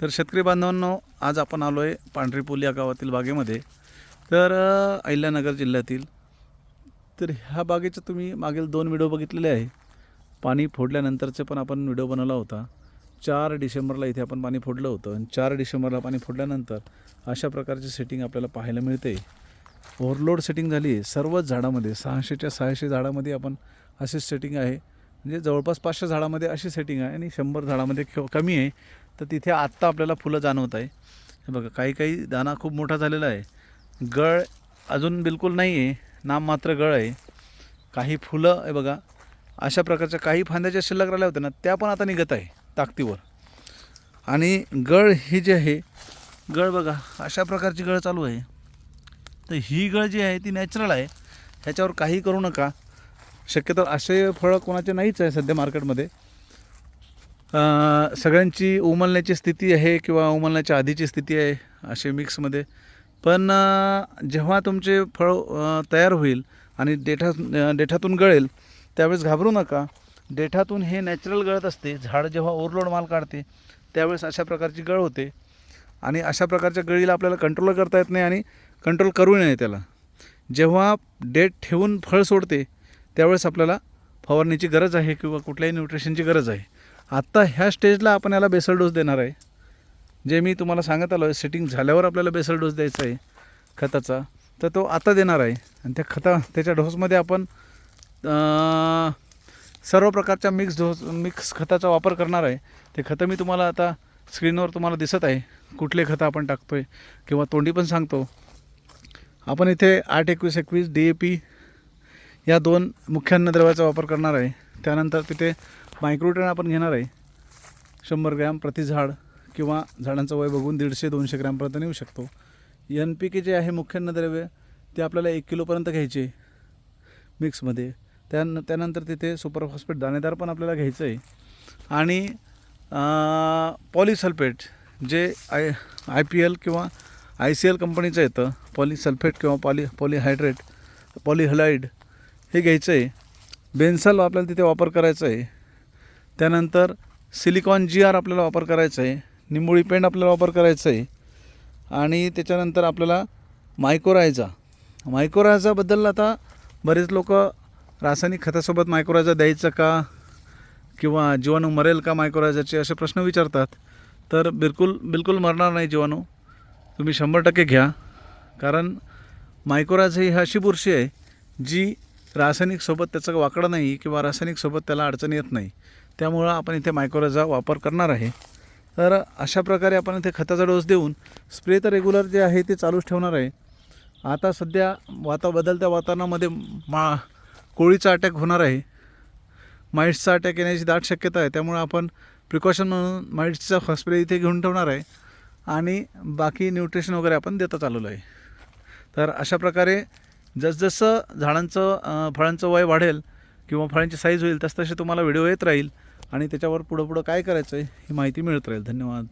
तर शेतकरी बांधवांनो आज आपण आलो आहे पांढरीपूल या गावातील बागेमध्ये. तर अहिल्यानगर जिल्ह्यातील. तर ह्या बागेचं तुम्ही मागील दोन व्हिडिओ बघितलेले आहे पाणी फोडल्यानंतरचे पण आपण व्हिडिओ बनवला होता. चार डिसेंबरला इथे आपण पाणी फोडलं होतं आणि चार डिसेंबरला पाणी फोडल्यानंतर अशा प्रकारची सेटिंग आपल्याला पाहायला मिळते. ओव्हरलोड सेटिंग झाली आहे सर्वच झाडामध्ये सहाशेच्या सहाशे झाडामध्ये आपण अशीच सेटिंग आहे. म्हणजे जवळपास पाचशे झाडामध्ये अशी सेटिंग आहे आणि शंभर झाडामध्ये कमी आहे. तर तिथे आत्ता आपल्याला फुलं जाणवत आहे. हे बघा काही काही दाना खूप मोठा झालेला आहे. गळ अजून बिलकुल नाही आहे नाम मात्र गळ आहे. काही फुलं आहे बघा अशा प्रकारच्या काही फांद्याच्या शिल्लक राहिल्या होत्या ना त्या पण आता निघत आहे ताकदीवर. आणि गळ ही जी आहे गळ बघा अशा प्रकारची गळ चालू आहे. तर ही गळ जी आहे ती नॅचरल आहे. ह्याच्यावर काही करू नका. शक्यतो असे फळं कोणाचे नाहीच आहे सध्या मार्केटमध्ये सगळ्यांची उमलण्याची स्थिती आहे किंवा उमलण्याच्या आधीची स्थिती आहे असे मिक्समध्ये. पण जेव्हा तुमचे फळ तयार होईल आणि देठा डेठातून देठातून गळेल त्यावेळेस घाबरू नका. देठातून हे नॅचरल गळत असते. झाड जेव्हा ओव्हरलोड माल काढते त्यावेळेस अशा प्रकारची गळ होते. आणि अशा प्रकारच्या गळीला आपल्याला कंट्रोल करता येत नाही आणि कंट्रोल करू नये त्याला. जेव्हा डेट ठेवून फळ सोडते त्यावेळेस आपल्याला फवारणीची गरज आहे किंवा कुठल्याही न्यूट्रिशनची गरज आहे. आत्ता ह्या स्टेजला आपण याला बेसल डोस देणार आहे. जे मी तुम्हाला सांगत आलो आहे सेटिंग झाल्यावर आपल्याला बेसल डोस द्यायचा आहे खताचा. तर तो आता देणार आहे. आणि त्या खता त्याच्या डोसमध्ये आपण सर्व प्रकारच्या मिक्स डोस मिक्स खताचा वापर करणार आहे. ते खतं मी तुम्हाला आता स्क्रीनवर तुम्हाला दिसत आहे. कुठले खतं आपण टाकतो आहे किंवा तोंडी पण सांगतो. आपण इथे आठ एकवीस एकवीस डी ए पी या दोन मुख्य अन्नद्रव्याचा वापर करणार आहे. त्यानंतर तिथे मायक्रोटन आपण घेणार आहे. शंभर ग्रॅम प्रति झाड किंवा झाडांचं वय बघून दीडशे दोनशे ग्रॅमपर्यंत नेऊ शकतो. एन पी के जे आहे मुख्य अन्नद्रव्य ते आपल्याला एक किलोपर्यंत घ्यायचे मिक्समध्ये. त्यान त्यानंतर तिथे सुपरफॉस्फेट दाणेदार पण आपल्याला घ्यायचं आहे. आणि पॉलिसल्फेट जे आय आय पी एल किंवा आय सी एल कंपनीचं येतं पॉलिसल्फेट किंवा पॉली पॉलिहायड्रेट पॉलिहलाइड हे घ्यायचं आहे. बेन्सल आपल्याला तिथे वापर करायचा आहे. त्यानंतर सिलिकॉन जी आर आपल्याला वापर करायचा आहे निंबोळी पेंड आपल्याला वापर करायचं आहे आणि त्याच्यानंतर आपल्याला मायकोरायझा मायकोरायझाबद्दल आता बरेच लोक रासायनिक खतासोबत मायक्रोरायझा द्यायचं का किंवा जीवाणू मरेल का मायक्रोरायझाचे असे प्रश्न विचारतात. तर बिलकुल बिलकुल मरणार नाही जीवाणू. तुम्ही शंभर टक्के घ्या. कारण मायक्रोरायझा ही अशी बुरशी आहे जी रासायनिकसोबत त्याचं वाकडं नाही किंवा रासायनिकसोबत त्याला अडचण येत नाही. त्यामुळं आपण इथे मायक्रोरायझा वापर करणार आहे. तर अशा प्रकारे आपण इथे खताचा डोस देऊन स्प्रे तर रेग्युलर जे आहे ते चालूच ठेवणार आहे. आता सध्या वाता बदलत्या वातावरणामध्ये मा कोळीचा अटॅक होणार आहे. माईट्सचा अटॅक येण्याची दाट शक्यता आहे. त्यामुळे आपण प्रिकॉशन म्हणून माईट्सचा स्प्रे इथे घेऊन ठेवणार आहे. आणि बाकी न्यूट्रिशन वगैरे आपण देता चालवलं आहे तर अशा प्रकारे जसजसं झाडांचं फळांचं वय वाढेल किंवा फळांची साईज होईल तसतसे तुम्हाला व्हिडिओ येत राहील. आणि त्याच्यावर पुढं पुढं काय करायचं आहे ही माहिती मिळत राहील. धन्यवाद.